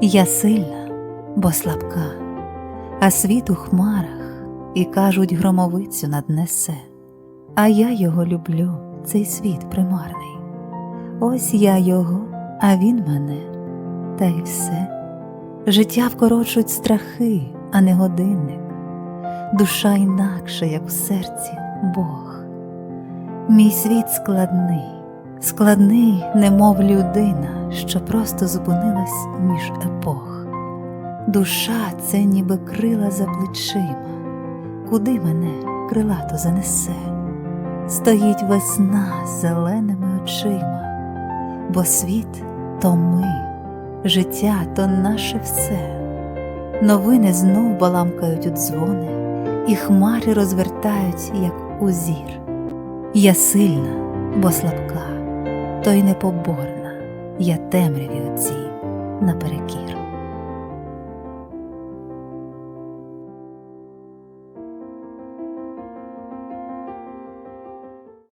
Я сильна, бо слабка, а світ у хмарах, і кажуть, громовицю наднесе. А я його люблю, цей світ примарний. Ось я його, а він мене, та й все. Життя вкорочують страхи, а не годинник. Душа інакше, як в серці Бог. Мій світ складний, складний, немов людина, що просто зупинилась між епох. Душа це ніби крила за плечима, куди мене крилато занесе. Стоїть весна зеленими очима, бо світ то ми, життя то наше все. Новини знов баламкають у дзвони, і хмари розвертають, як узір. Я сильна, бо слабка, то й непоборна, я темряві оцій наперекір.